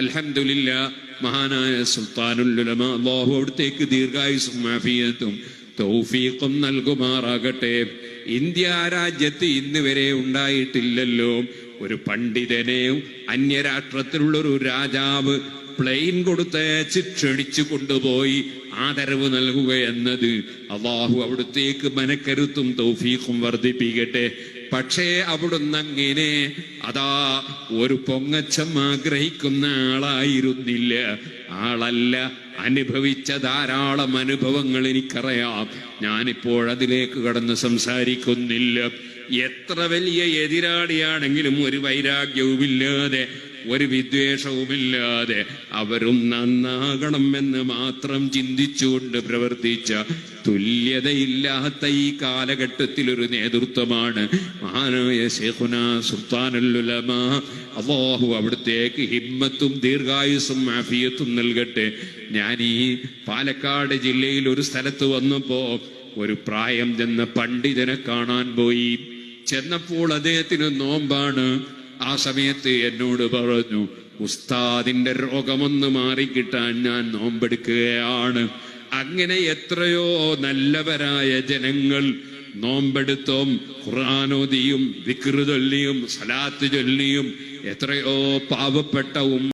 അൽഹംദുലില്ല മഹാനായ സുൽത്താനുല്ലുലമ അള്ളാഹു അവിടുത്തേക്ക് ദീർഘായുസും മാഫിയത്തും തൗഫീഖും നൽകുമാറാകട്ടെ. ഇന്ത്യ രാജ്യത്ത് ഇന്ന് വരെ ഉണ്ടായിട്ടില്ലല്ലോ. ഒരു പണ്ഡിതനെ അന്യരാഷ്ട്രത്തിലുള്ള ഒരു രാജാവ് പ്ലെയിൻ കൊടുത്തയച്ച് ക്ഷണിച്ചു കൊണ്ടുപോയി ആദരവ് നൽകുക എന്നത് അള്ളാഹു അവിടുത്തേക്ക് മനക്കരുത്തും തൗഫീഖും വർദ്ധിപ്പിക്കട്ടെ. പക്ഷേ അവിടുന്ന് അങ്ങനെ അതാ ഒരു പൊങ്ങച്ചം ആഗ്രഹിക്കുന്ന ആളായിരുന്നില്ല. ആളല്ല അനുഭവിച്ച ധാരാളം അനുഭവങ്ങൾ എനിക്കറിയാം. ഞാനിപ്പോൾ അതിലേക്ക് കടന്ന് സംസാരിക്കുന്നില്ല. എത്ര വലിയ എതിരാളിയാണെങ്കിലും ഒരു വൈരാഗ്യവുമില്ലാതെ ഒരു വിദ്വേഷവുമില്ലാതെ അവരും നന്നാകണം എന്ന് മാത്രം ചിന്തിച്ചുകൊണ്ട് പ്രവർത്തിച്ച തുല്യതയില്ലാത്ത ഈ കാലഘട്ടത്തിൽ ഒരു നേതൃത്വമാണ് മഹാനായ ശേഖുന സുൽത്താനുലുലമ അള്ളാഹു അവിടത്തേക്ക് ഹിമ്മത്തും ദീർഘായുസും മാഫിയത്തും നൽകട്ടെ. ഞാൻ ഈ പാലക്കാട് ജില്ലയിൽ ഒരു സ്ഥലത്ത് വന്നപ്പോ ഒരു പ്രായം ചെന്ന പണ്ഡിതനെ കാണാൻ പോയി. ചെന്നപ്പോൾ അദ്ദേഹത്തിന് നോമ്പാണ്. ആ സമയത്ത് എന്നോട് പറഞ്ഞു ഉസ്താദിന്റെ രോഗമൊന്ന് മാറിക്കിട്ടാൻ ഞാൻ നോമ്പെടുക്കുകയാണ്. അങ്ങനെ എത്രയോ നല്ലവരായ ജനങ്ങൾ നോമ്പെടുത്തും ഖുർആാനോദിയും വിക്രു ചൊല്ലിയും സലാത്ത് ചൊല്ലിയും എത്രയോ പാവപ്പെട്ട